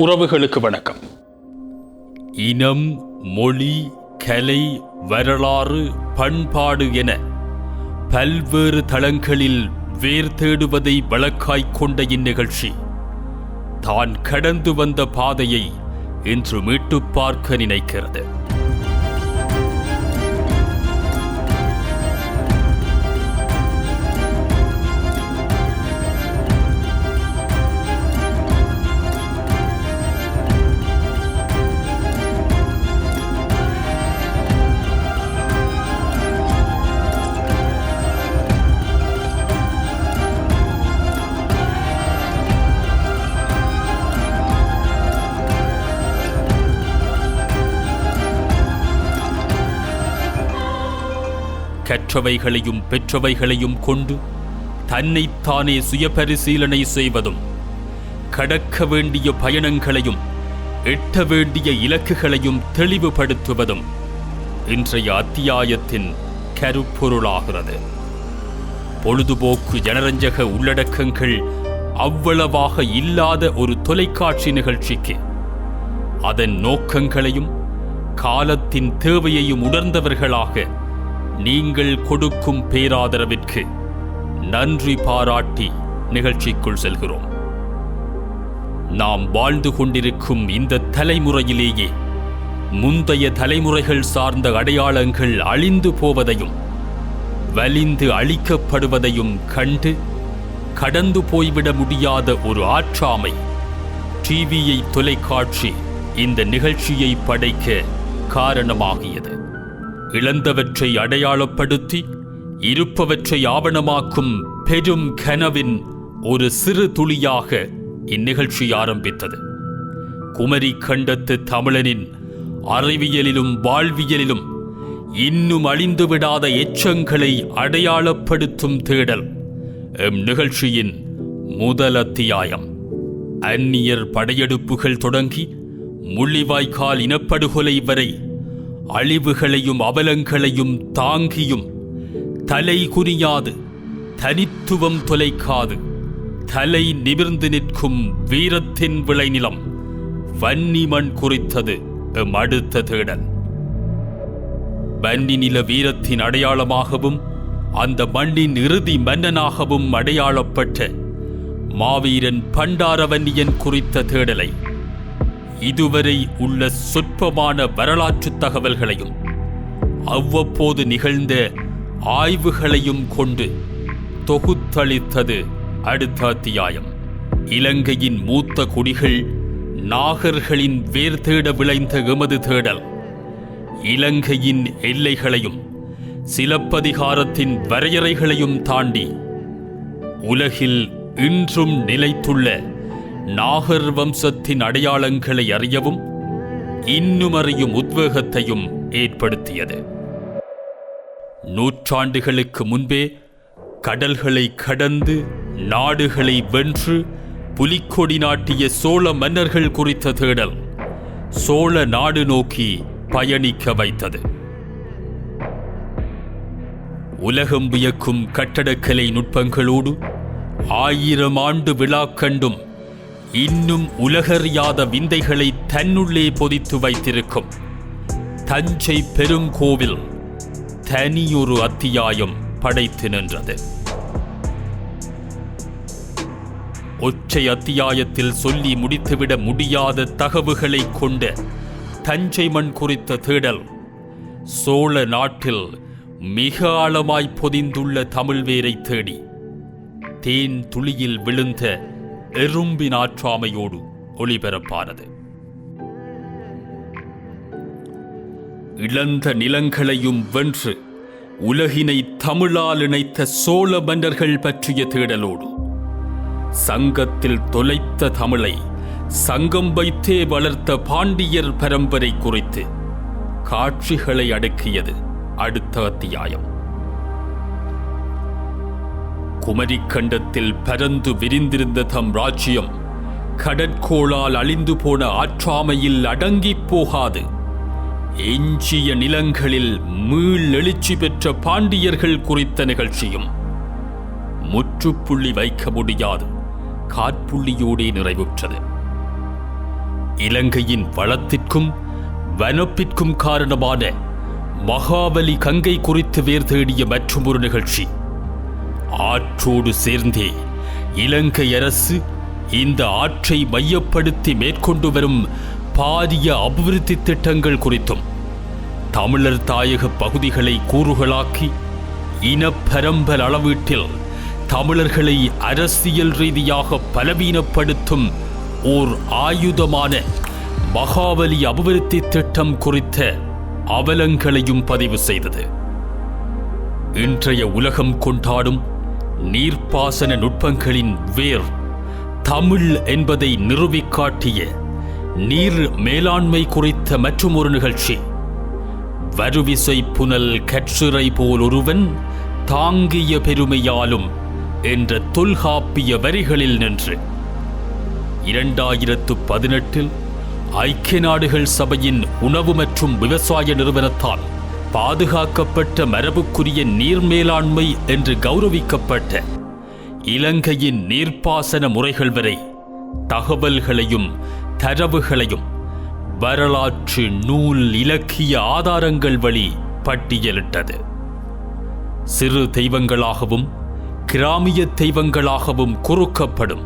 உறவுகளுக்கு வணக்கம். இனம் மொழி கலை வரலாறு பண்பாடு என பல்வேறு தளங்களில் வேர் தேடுவதை வழக்காய்க் கொண்ட இந்நிகழ்ச்சி. தான் கடந்து வந்த பாதையை இன்று மீட்டுப் பார்க்க நினைக்கிறது. கற்றவைகளையும் பெற்றவைகளையும் கொண்டு தன்னைத்தானே சுயபரிசீலனை செய்வதும் கடக்க வேண்டிய பயணங்களையும் எட்ட வேண்டிய இலக்குகளையும் தெளிவுபடுத்துவதும் இன்றைய அத்தியாயத்தின் கருப்பொருளாகிறது. பொழுதுபோக்கு ஜனரஞ்சக உள்ளடக்கங்கள் அவ்வளவாக இல்லாத ஒரு தொலைக்காட்சி நிகழ்ச்சிக்கு அதன் நோக்கங்களையும் காலத்தின் தேவையையும் உணர்ந்தவர்களாக நீங்கள் கொடுக்கும் பேராதரவிற்கு நன்றி பாராட்டி நிகழ்ச்சிக்குள் செல்கிறோம். நாம் வாழ்ந்து கொண்டிருக்கும் இந்த தலைமுறையிலேயே முந்தைய தலைமுறைகள் சார்ந்த அடையாளங்கள் அழிந்து போவதையும் வலிந்து அழிக்கப்படுவதையும் கண்டு கடந்து போய்விட முடியாத ஒரு ஆற்றாமை டிவியை தொலைக்காட்சி இந்த நிகழ்ச்சியை படைக்க காரணமாகியது. இழந்தவற்றை அடையாளப்படுத்தி இருப்பவற்றை ஆவணமாக்கும் பெரும் கனவின் ஒரு சிறு துளியாக இந்நிகழ்ச்சி ஆரம்பித்தது. குமரி கண்டத்து தமிழனின் அறிவியலிலும் வாழ்வியலிலும் இன்னும் அழிந்துவிடாத எச்சங்களை அடையாளப்படுத்தும் தேடல் எம் நிகழ்ச்சியின் முதல் அத்தியாயம். அந்நியர் படையெடுப்புகள் தொடங்கி முள்ளிவாய்க்கால் இனப்படுகொலை வரை அழிவுகளையும் அவலங்களையும் தாங்கியும் தலை குனியாது தனித்துவம் தொலைக்காது. தலை நிமிர்ந்து நிற்கும் வீரத்தின் விளைநிலம் வன்னி மண் குறித்தது எம் அடுத்த தேடல். வன்னி நில வீரத்தின் அடையாளமாகவும் அந்த மண்ணின் இறுதி மன்னனாகவும் அடையாளப்பட்ட மாவீரன் பண்டாரவன்னியன் குறித்த தேடலை. இதுவரை உள்ள சொற்பமான வரலாற்று தகவல்களையும் அவ்வப்போது நிகழ்ந்த ஆய்வுகளையும் கொண்டு தொகுத்தளித்தது அடுத்த அத்தியாயம். இலங்கையின் மூத்த குடிகள் நாகர்களின் வேர் தேட விளைந்த எமது தேடல். இலங்கையின் எல்லைகளையும் சிலப்பதிகாரத்தின் வரையறைகளையும் தாண்டி உலகில் இன்றும் நிலைத்துள்ள நாகர் வம்சத்தின் அடையாளங்களை அறியவும் இன்னும் அறியும் உத்வேகத்தையும் ஏற்படுத்தியது. நூற்றாண்டுகளுக்கு முன்பே கடல்களை கடந்து நாடுகளை வென்று புலிக்கொடி நாட்டிய சோழ மன்னர்கள் குறித்த தேடல் சோழ நாடு நோக்கி பயணிக்க வைத்தது. உலகம் வியக்கும் கட்டடக்கலை நுட்பங்களோடு ஆயிரம் ஆண்டு விழா கண்டும் இன்னும் உலகறியாத விந்தைகளை தன்னுள்ளே பொதித்து வைத்திருக்கும். தஞ்சை பெருங்கோவில் தனியொரு அத்தியாயம் படைத்து நின்றது. ஒற்றை அத்தியாயத்தில் சொல்லி முடித்துவிட முடியாத தகவுகளை கொண்ட தஞ்சை மண் குறித்த தேடல் சோழ நாட்டில் மிக ஆழமாய் பொதிந்துள்ள தமிழ்வேரை தேடி தேன் துளியில் விழுந்த எறும்பின் ஆற்றாமையோடு ஒளிபரப்பானது. இழந்த நிலங்களையும் வென்று உலகினை தமிழால் இணைத்த சோழ மன்னர்கள் பற்றிய தேடலோடு சங்கத்தில் தொலைத்த தமிழை சங்கம் வைத்தே வளர்த்த பாண்டியர் பரம்பரை குறித்து காட்சிகளை அடக்கியது அடுத்த அத்தியாயம். குமரிக்கண்டத்தில் பரந்து விரிந்திருந்த தம் ராஜ்யம் கடற்கோளால் அழிந்து போன ஆற்றாமையில் அடங்கிப் போகாது. எஞ்சிய நிலங்களில் மீள் எழுச்சி பெற்ற பாண்டியர்கள் குறித்த நிகழ்ச்சியும் முற்றுப்புள்ளி வைக்க முடியாது காற்புள்ளியோடே நிறைவுற்றது. இலங்கையின் வளத்திற்கும் வனப்பிற்கும் காரணமான மகாபலி கங்கை குறித்து வேர் தேடிய மற்றொரு நிகழ்ச்சி. ஆற்றோடு சேர்ந்தே. இலங்கை அரசு இந்த ஆற்றை மையப்படுத்தி மேற்கொண்டு வரும் பாரிய அபிவிருத்தி திட்டங்கள் குறித்தும் தமிழர் தாயக பகுதிகளை கூறுகளாக்கி இனப்பரம்பல் அளவீட்டில் தமிழர்களை அரசியல் ரீதியாக பலவீனப்படுத்தும் ஓர் ஆயுதமான மகாபலி அபிவிருத்தி திட்டம் குறித்த அவலங்களையும் பதிவு செய்தது. இன்றைய உலகம் கொண்டாடும் நீர்ப்பாசன நுட்பங்களின் வேர் தமிழ் என்பதை நிறுவிக்காட்டிய நீர் மேலாண்மை குறித்த மற்றுமொரு நிகழ்ச்சி. வருவிசை புனல் கற்றுரை போல் ஒருவன் தாங்கிய பெருமையாலும் என்ற தொல்காப்பிய வரிகளில் நின்று. இரண்டாயிரத்து பதினெட்டில் ஐக்கிய நாடுகள் சபையின் உணவு மற்றும் விவசாய நிறுவனத்தால் பாதுகாக்கப்பட்ட மரபுக்குரிய நீர் மேலாண்மை என்று கௌரவிக்கப்பட்ட இலங்கையின் நீர்ப்பாசன முறைகள் வரை தகவல்களையும் தரவுகளையும் வரலாற்று நூல் இலக்கிய ஆதாரங்கள் வழி பட்டியலிட்டது. சிறு தெய்வங்களாகவும் கிராமிய தெய்வங்களாகவும் குறுக்கப்படும்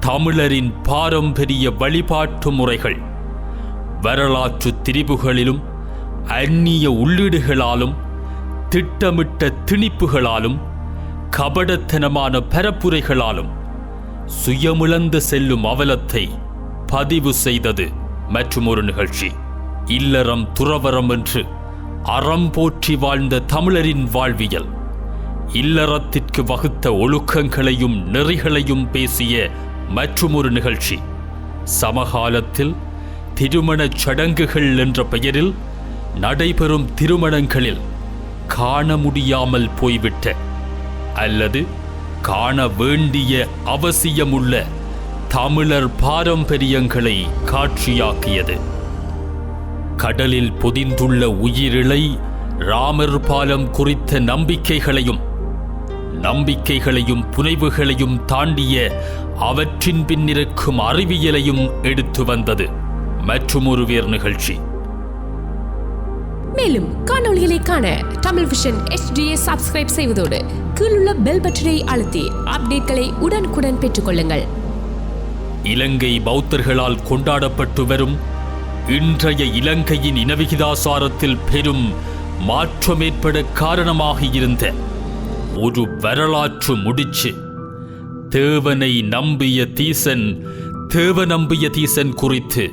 தமிழரின் பாரம்பரிய வழிபாட்டு முறைகள் வரலாற்று திரிபுகளிலும் அந்நிய உள்ளீடுகளாலும் திட்டமிட்ட திணிப்புகளாலும் கபடத்தனமான பரப்புரைகளாலும் சுயமிழந்து செல்லும் அவலத்தை பதிவு செய்தது மற்றும் ஒரு நிகழ்ச்சி. இல்லறம் துறவரம் என்று அறம் போற்றி வாழ்ந்த தமிழரின் வாழ்வியல். இல்லறத்திற்கு வகுத்த ஒழுக்கங்களையும் நெறிகளையும் பேசிய மற்றுமொரு நிகழ்ச்சி. சமகாலத்தில் திருமணச் சடங்குகள் என்ற பெயரில் நடைபெறும் திருமணங்களில் காண முடியாமல் போய்விட்ட அல்லது காண வேண்டிய அவசியமுள்ள தமிழர் பாரம்பரியங்களை காட்சியாக்கியது. கடலில் பொதிந்துள்ள உயிரிழை ராமர் பாலம் குறித்த நம்பிக்கைகளையும் நம்பிக்கைகளையும் புனைவுகளையும் தாண்டிய அவற்றின் பின்னிருக்கும் அறிவியலையும் எடுத்து வந்தது. மற்றும் ஒருவேர் நிகழ்ச்சி. மேலும் காணொளிகளை காண தமிழ் விஷன் எச்டியை சப்ஸ்கிரைப் செய்வதோடு கீழுள்ள பெல் பட்டனை அழுத்தி அப்டேட்களை உடனுக்குடன் பெற்றுக்கொள்ளுங்கள். இலங்கை பௌத்தர்களால் கொண்டாடப்பட்டு வரும் இன்றைய இலங்கையின் இனவிகிதாசாரத்தில் பெரும் மாற்றம் ஏற்பட காரணமாக இருந்த ஒரு வரலாற்று முடிச்சு. தேவனை நம்பிய தீசன் தேவ நம்பிய தீசன் குறித்து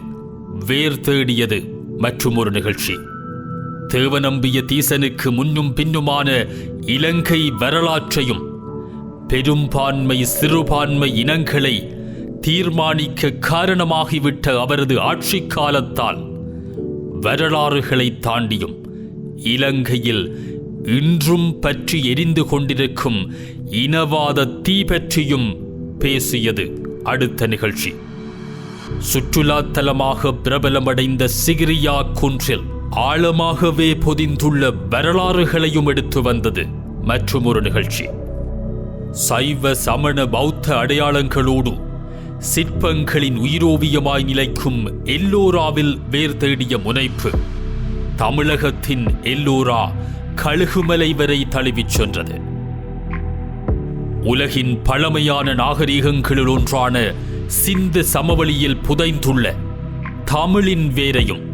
வேர் தேடியது மற்றும் ஒரு நிகழ்ச்சி. தேவநம்பிய தீசனுக்கு முன்னும் பின்னுமான இலங்கை வரலாற்றையும் பெரும்பான்மை சிறுபான்மை இனங்களை தீர்மானிக்க காரணமாகிவிட்ட அவரது ஆட்சி காலத்தால் வரலாறுகளை தாண்டியும் இலங்கையில் இன்றும் பற்றி எரிந்து கொண்டிருக்கும் இனவாத தீ பற்றியும் பேசியது அடுத்த நிகழ்ச்சி. சுற்றுலா தலமாக பிரபலமடைந்த சிகிரியா குன்றில் ஆழமாகவே பொதிந்துள்ள வரலாறுகளையும் எடுத்து வந்தது மற்றும் ஒரு நிகழ்ச்சி. சைவ சமண பௌத்த அடையாளங்களோடு சிற்பங்களின் உயிரோவியமாய் நிலைக்கும் எல்லோராவில் வேர் தேடிய முனைப்பு தமிழகத்தின் எல்லோரா கழுகுமலை வரை தழுவிச் சென்றது. உலகின் பழமையான நாகரீகங்களில் ஒன்றான சிந்து சமவெளியில் புதைந்துள்ள தமிழின் வேரையும்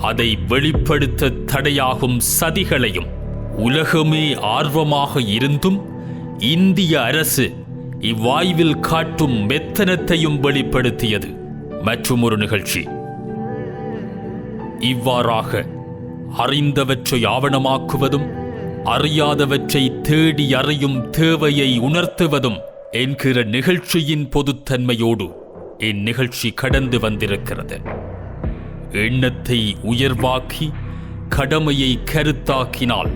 அதை வெளிப்படுத்த தடையாகும் சதிகளையும் உலகமே ஆர்வமாக இருந்தும் இந்திய அரசு இவ்வாய்வில் காட்டும் மெத்தனத்தையும் வெளிப்படுத்தியது. மற்றும் ஒரு நிகழ்ச்சி. இவ்வாறாக அறிந்தவற்றை ஆவணமாக்குவதும் அறியாதவற்றை தேடி அறியும் தேவையை உணர்த்துவதும் என்கிற நிகழ்ச்சியின் பொதுத்தன்மையோடு இந்நிகழ்ச்சி கடந்து வந்திருக்கிறது. எண்ணத்தை உயர்வாக்கி கடமையை கருத்தாக்கினால்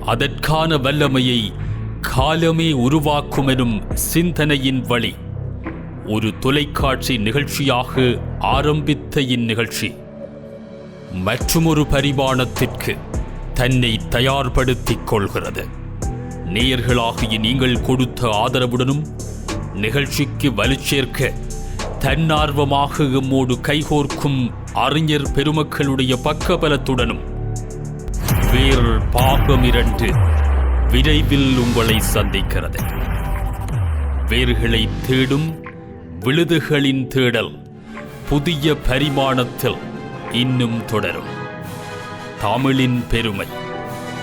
அதற்கான வல்லமையை காலமே உருவாக்கும் எனும் சிந்தனையின் வழி. ஒரு தொலைக்காட்சி நிகழ்ச்சியாக ஆரம்பித்த இந்நிகழ்ச்சி மற்றுமொரு பரிமாணத்திற்கு தன்னை தயார்படுத்திக் கொள்கிறது. நேயர்களாகிய நீங்கள் கொடுத்த ஆதரவுடனும் நிகழ்ச்சிக்கு வலுச்சேர்க்க தன்னார்வமாக எம்மோடு கைகோர்க்கும் அறிஞர் பெருமக்களுடைய பக்கபலத்துடனும். வேறு பாகம் இரண்டு விரைவில் உங்களை சந்திக்கிறது. வேர்களை தேடும் விழுதுகளின் தேடல் புதிய பரிமாணத்தில் இன்னும் தொடரும். தமிழின் பெருமை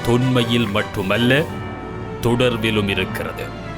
தொன்மையில் மட்டுமல்ல தொடர்பிலும் இருக்கிறது.